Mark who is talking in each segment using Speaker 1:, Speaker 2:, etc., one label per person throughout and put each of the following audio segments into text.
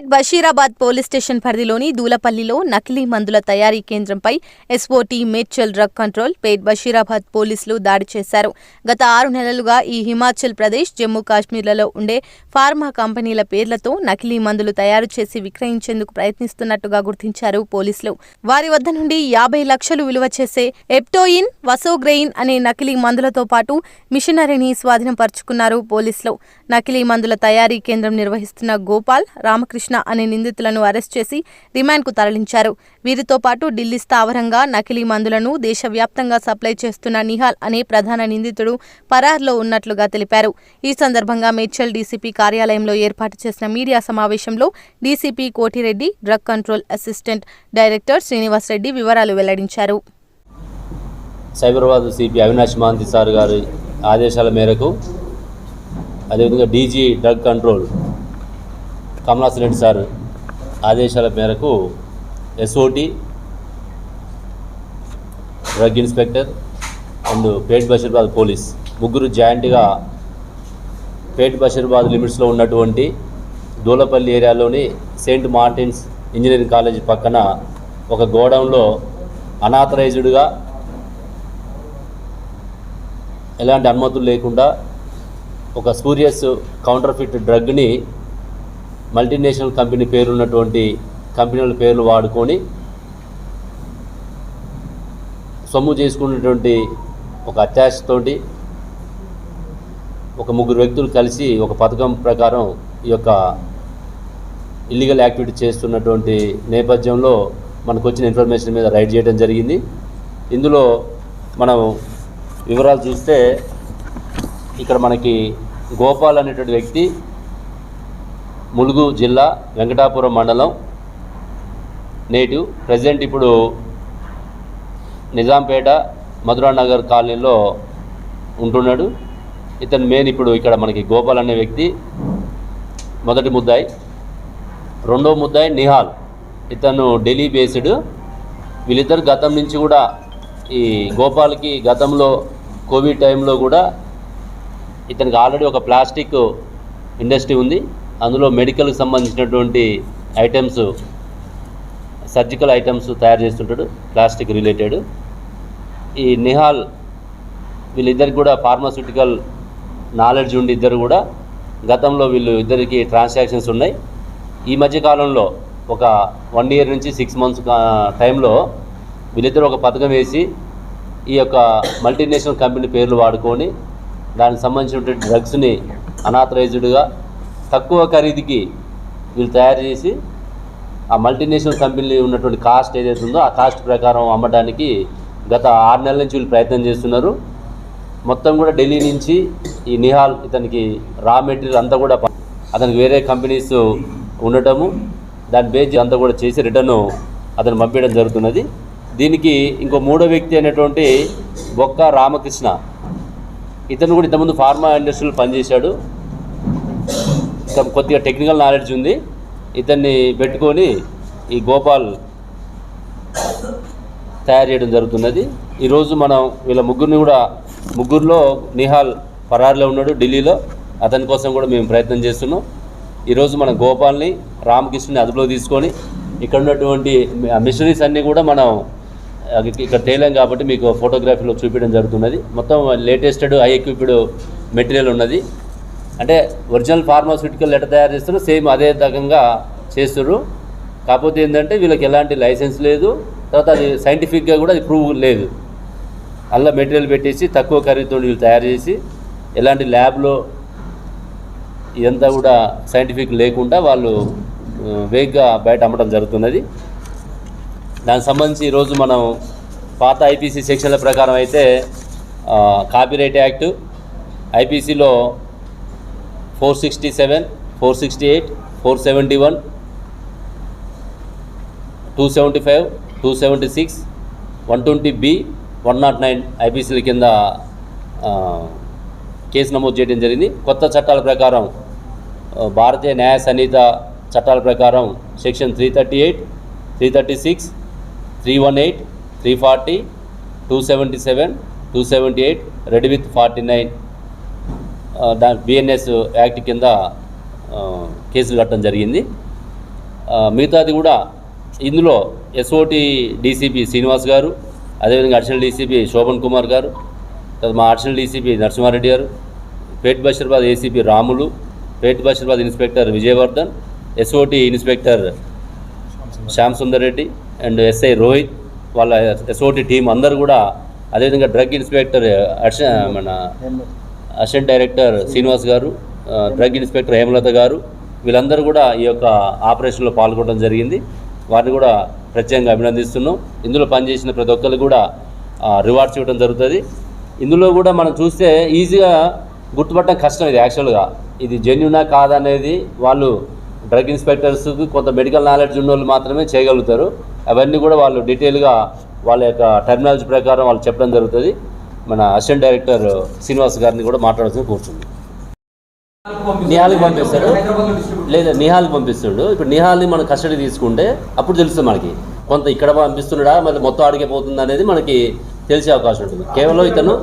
Speaker 1: పేట్ Basheerabad police station పరిధిలోని దూలపల్లిలో నకిలీ మందుల తయారీ కేంద్రంపై SOT Medchal drug control Pet Basheerabad పోలీసులు దాడి చేశారు. గత ఆరు నెలలుగా ఈ హిమాచల్ ప్రదేశ్ జమ్మూ కాశ్మీర్లలో ఉండే ఫార్మా కంపెనీల పేర్లతో నకిలీ మందులు తయారు చేసి విక్రయించేందుకు ప్రయత్నిస్తున్నట్టుగా గుర్తించారు పోలీసులు. వారి వద్ద నుండి యాభై లక్షలు విలువ చేసే ఎప్టోయిన్ వసోగ్రెయిన్ అనే నకిలీ మందులతో పాటు మిషనరీని స్వాధీనం పరుచుకున్నారు పోలీసులు. నకిలీ మందుల తయారీ కేంద్రం నిర్వహిస్తున్న గోపాల్ రామకృష్ణ అనే నిందితులను అరెస్ట్ చేసి రిమాండ్కు తరలించారు. వీరితో పాటు ఢిల్లీ స్థావరంగా నకిలీ మందులను దేశవ్యాప్తంగా సప్లై చేస్తున్న నిహాల్ అనే ప్రధాన నిందితుడు పరార్లో ఉన్నట్లుగా తెలిపారు. ఈ సందర్భంగా మేడ్చల్ డీసీపీ కార్యాలయంలో ఏర్పాటు చేసిన మీడియా సమావేశంలో DCP Kotireddy drug control assistant director Srinivasareddy వివరాలు వెల్లడించారు.
Speaker 2: సైబరాబాద్ సిపి అవినాష్ మహంతి సార్ గారి ఆదేశాల మేరకు అదేవిధంగా DG drug control Kamalas Reddy sir ఆదేశాల మేరకు SOT drug inspector and Pet Basheerbad police ముగ్గురు జాయింట్గా పేట్ బషీర్బాద్ లిమిట్స్లో ఉన్నటువంటి దూలపల్లి ఏరియాలోని సెయింట్ మార్టిన్స్ ఇంజనీరింగ్ కాలేజ్ పక్కన ఒక గోడౌన్లో అనాథరైజ్డ్గా ఎలాంటి అనుమతులు లేకుండా ఒక స్పూరియస్ కౌంటర్ఫిట్ డ్రగ్ని మల్టీనేషనల్ కంపెనీ పేరున్నటువంటి కంపెనీల పేర్లు వాడుకొని సొమ్ము చేసుకున్నటువంటి ఒక అత్యాశతోటి ఒక ముగ్గురు వ్యక్తులు కలిసి ఒక పథకం ప్రకారం ఈ యొక్క ఇల్లీగల్ యాక్టివిటీ చేస్తున్నటువంటి నేపథ్యంలో మనకు వచ్చిన ఇన్ఫర్మేషన్ మీద రైడ్ చేయడం జరిగింది. ఇందులో మనం వివరాలు చూస్తే ఇక్కడ మనకి గోపాల్ అనేటువంటి వ్యక్తి ములుగు జిల్లా వెంకటాపురం మండలం. నేటివ్ ప్రజెంట్ ఇప్పుడు నిజాంపేట మధురానగర్ కాలనీలో ఉంటున్నాడు. ఇతను మెయిన్ ఇప్పుడు ఇక్కడ మనకి గోపాల్ అనే వ్యక్తి. మొదటి ముద్దాయి. రెండో ముద్దాయి నిహాల్. ఇతను ఢిల్లీ బేస్డ్. వీళ్ళిద్దరు గతం నుంచి కూడా ఈ గోపాల్కి గతంలో కోవిడ్ టైంలో కూడా ఇతనికి ఆల్రెడీ ఒక ప్లాస్టిక్ ఇండస్ట్రీ ఉంది. అందులో మెడికల్కి సంబంధించినటువంటి ఐటమ్స్ సర్జికల్ ఐటమ్స్ తయారు చేస్తుంటాడు ప్లాస్టిక్ రిలేటెడ్ ఈ నిహాల్ వీళ్ళిద్దరికి కూడా ఫార్మాస్యూటికల్ నాలెడ్జ్ ఉండి ఇద్దరు కూడా గతంలో వీళ్ళు ఇద్దరికి ట్రాన్సాక్షన్స్ ఉన్నాయి. ఈ మధ్యకాలంలో ఒక వన్ ఇయర్ నుంచి సిక్స్ మంత్స్ టైంలో వీళ్ళిద్దరు ఒక పథకం వేసి ఈ యొక్క మల్టీనేషనల్ కంపెనీ పేర్లు వాడుకొని దానికి సంబంధించినటువంటి డ్రగ్స్ని అనాథరైజ్డ్గా తక్కువ ఖరీదుకి వీళ్ళు తయారు చేసి ఆ మల్టీనేషనల్ కంపెనీ ఉన్నటువంటి కాస్ట్ ఏదైతే ఉందో ఆ కాస్ట్ ప్రకారం అమ్మడానికి గత ఆరు నెలల నుంచి వీళ్ళు ప్రయత్నం చేస్తున్నారు. మొత్తం కూడా ఢిల్లీ నుంచి ఈ నిహాల్ ఇతనికి రా మెటీరియల్ అంతా కూడా అతనికి వేరే కంపెనీస్ ఉండటము దాని బేజ్ అంతా కూడా చేసి రిటర్న్ అతను పంపించడం జరుగుతున్నది. దీనికి ఇంకో మూడో వ్యక్తి అయినటువంటి బొక్క రామకృష్ణ ఇతను కూడా ఇంతకుముందు ఫార్మా ఇండస్ట్రీలో పనిచేశాడు. కొద్దిగా టెక్నికల్ నాలెడ్జ్ ఉంది. ఇతన్ని పెట్టుకొని ఈ గోపాల్ తయారు చేయడం జరుగుతున్నది. ఈరోజు మనం వీళ్ళ ముగ్గురిని కూడా ముగ్గురులో నిహాల్ పరారులో ఉన్నాడు ఢిల్లీలో. అతని కోసం కూడా మేము ప్రయత్నం చేస్తున్నాం. ఈరోజు మన గోపాల్ని రామకృష్ణుని అదుపులో తీసుకొని ఇక్కడ ఉన్నటువంటి మిషనరీస్ అన్నీ కూడా మనం ఇక్కడ తేలాం కాబట్టి మీకు ఫోటోగ్రఫీలో చూపించడం జరుగుతున్నది. మొత్తం లేటెస్టెడ్ హై ఎక్విప్డ్ మెటీరియల్ ఉన్నది. అంటే ఒరిజినల్ ఫార్మాస్యూటికల్ ఎట్లా తయారు చేస్తారో సేమ్ అదే రకంగా చేస్తారు కాకపోతే ఏంటంటే వీళ్ళకి ఎలాంటి లైసెన్స్ లేదు. తర్వాత అది సైంటిఫిక్గా కూడా అది ప్రూవ్ లేదు. అలా మెటీరియల్ పెట్టేసి తక్కువ ఖరీదుతో వీళ్ళు తయారు చేసి ఎలాంటి ల్యాబ్లో ఇదంతా కూడా సైంటిఫిక్ లేకుండా వాళ్ళు వేగ్గా బయట అమ్మడం జరుగుతున్నది. దానికి సంబంధించి ఈరోజు మనం పాత ఐపీసీ సెక్షన్ల ప్రకారం అయితే copyright act ఐపీసీలో four sixty seven four sixty eight four seventy one two seventy five two seventy six one twenty B one not nine ఐపీసీల కింద కేసు నమోదు చేయడం జరిగింది. కొత్త చట్టాల ప్రకారం భారతీయ న్యాయ సన్నిహిత చట్టాల ప్రకారం section three thirty eight three thirty six three one eight three forty two seventy seven two seventy eight read with forty nine. దాని బిఎన్ఎస్ యాక్ట్ కింద కేసులు కట్టడం జరిగింది. మిగతాది కూడా ఇందులో ఎస్ఓటి డీసీపీ శ్రీనివాస్ గారు అదేవిధంగా అడిషనల్ డీసీపీ శోభన్ కుమార్ గారు తర్వాత మా అడిషనల్ డీసీపీ నరసింహారెడ్డి గారు Pet Basheerabad ACP Ramulu Pet Basheerabad inspector Vijayavardhan SOT inspector Shyam Sundar Reddy and SI Rohith వాళ్ళ ఎస్ఓటి టీం అందరు కూడా అదేవిధంగా డ్రగ్ ఇన్స్పెక్టర్ అడిష మన అసిస్టెంట్ డైరెక్టర్ శ్రీనివాస్ గారు డ్రగ్ ఇన్స్పెక్టర్ హేమలత గారు వీళ్ళందరూ కూడా ఈ యొక్క ఆపరేషన్లో పాల్గొనడం జరిగింది. వారిని కూడా ప్రత్యేకంగా అభినందిస్తున్నాం. ఇందులో పనిచేసిన ప్రతి ఒక్కరు కూడా రివార్డ్స్ ఇవ్వడం జరుగుతుంది. ఇందులో కూడా మనం చూస్తే ఈజీగా గుర్తుపట్టడం కష్టం ఇది యాక్చువల్గా. ఇది జెన్యునా కాదనేది వాళ్ళు డ్రగ్ ఇన్స్పెక్టర్స్కి కొంత మెడికల్ నాలెడ్జ్ ఉన్న వాళ్ళు మాత్రమే చేయగలుగుతారు. అవన్నీ కూడా వాళ్ళు డీటెయిల్గా వాళ్ళ యొక్క టెర్మినాలజీ ప్రకారం వాళ్ళు చెప్పడం జరుగుతుంది. మన అసిస్టెంట్ డైరెక్టర్ శ్రీనివాస్ గారిని కూడా మాట్లాడాల్సి కూర్చుంది. నిహాల్కి పంపిస్తాడు. లేదా నిహాల్కి పంపిస్తున్నాడు. ఇప్పుడు నిహాల్ని మనం కస్టడీ తీసుకుంటే అప్పుడు తెలుస్తుంది మనకి. కొంత ఇక్కడ పంపిస్తున్నాడా మళ్ళీ మొత్తం ఆడికే అనేది మనకి తెలిసే అవకాశం ఉంటుంది. కేవలం ఇతను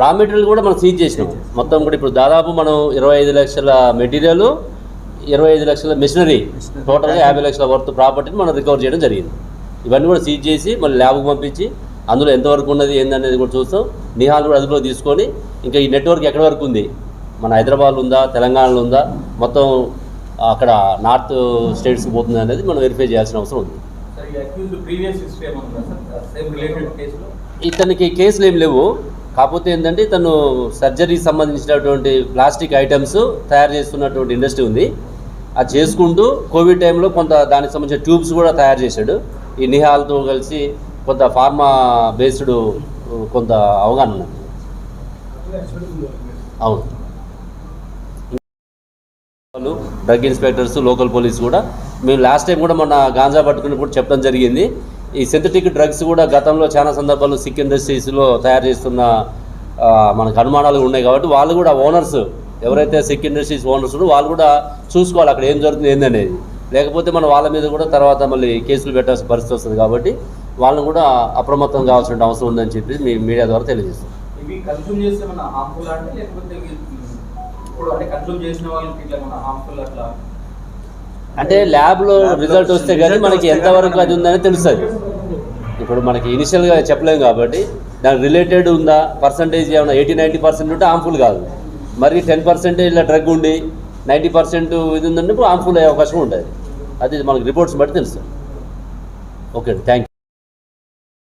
Speaker 2: రా మెటీరియల్ కూడా మనం సీజ్ చేసినాం. మొత్తం కూడా ఇప్పుడు దాదాపు మనం ఇరవై ఐదు లక్షల మెటీరియల్ ఇరవై ఐదు లక్షల మిషనరీ టోటల్గా యాభై లక్షల వర్త్ ప్రాపర్టీని మనం రికవర్ చేయడం జరిగింది. ఇవన్నీ కూడా సీజ్ చేసి మళ్ళీ ల్యాబ్కి పంపించి అందులో ఎంతవరకు ఉన్నది ఏందనేది కూడా చూస్తాం. నిహాల్ కూడా అదుపులో తీసుకొని ఇంకా ఈ నెట్వర్క్ ఎక్కడి వరకు ఉంది? మన హైదరాబాద్లో ఉందా? తెలంగాణలో ఉందా? మొత్తం అక్కడ నార్త్ స్టేట్స్కి పోతుంది అనేది మనం వెరిఫై చేయాల్సిన అవసరం ఉంది. ఇతనికి కేసులు ఏం లేవు. కాకపోతే ఏంటంటే తను సర్జరీకి సంబంధించినటువంటి ప్లాస్టిక్ ఐటమ్స్ తయారు చేస్తున్నటువంటి ఇండస్ట్రీ ఉంది. అది చేసుకుంటూ కోవిడ్ టైంలో కొంత దానికి సంబంధించిన ట్యూబ్స్ కూడా తయారు చేశాడు. ఈ నిహాల్తో కలిసి కొంత ఫార్మా బేస్డ్ కొంత అవగాహన ఉన్నది. అవును. వాళ్ళు డ్రగ్ ఇన్స్పెక్టర్స్ లోకల్ పోలీస్ కూడా. మేము లాస్ట్ టైం కూడా మన గాంజా పట్టుకున్నప్పుడు చెప్పడం జరిగింది. ఈ సింథటిక్ డ్రగ్స్ కూడా గతంలో చాలా సందర్భాల్లో సిక్ ఇండస్ట్రీస్లో తయారు చేస్తున్న మనకు అనుమానాలు ఉన్నాయి కాబట్టి వాళ్ళు కూడా ఓనర్స్ ఎవరైతే సిక్ ఇండస్ట్రీస్ ఓనర్స్ వాళ్ళు కూడా చూసుకోవాలి అక్కడ ఏం జరుగుతుంది ఏందనేది లేకపోతే మనం వాళ్ళ మీద కూడా తర్వాత మళ్ళీ కేసులు పెట్టాల్సిన పరిస్థితి వస్తుంది కాబట్టి వాళ్ళని కూడా అప్రమత్తం కావాల్సిన అవసరం ఉందని చెప్పి మీ మీడియా ద్వారా తెలియజేస్తాం అంటే ల్యాబ్లో రిజల్ట్ వస్తే కానీ మనకి ఎంతవరకు అది ఉందని తెలుస్తుంది. ఇప్పుడు మనకి ఇనిషియల్గా చెప్పలేము కాబట్టి దానికి రిలేటెడ్ ఉందా పర్సంటేజ్ ఏమైనా ఎయిటీ నైంటీ పర్సెంట్ ఉంటే హార్మ్ఫుల్ కాదు. మరి టెన్ పర్సెంటేజ్ ఇలా డ్రగ్ ఉండి నైంటీ పర్సెంట్ ఇది ఉందంటే హార్మ్ఫుల్ అయ్యే అవకాశం ఉంటుంది. అది మనకి రిపోర్ట్స్ బట్టి తెలుస్తుంది. Okay thank you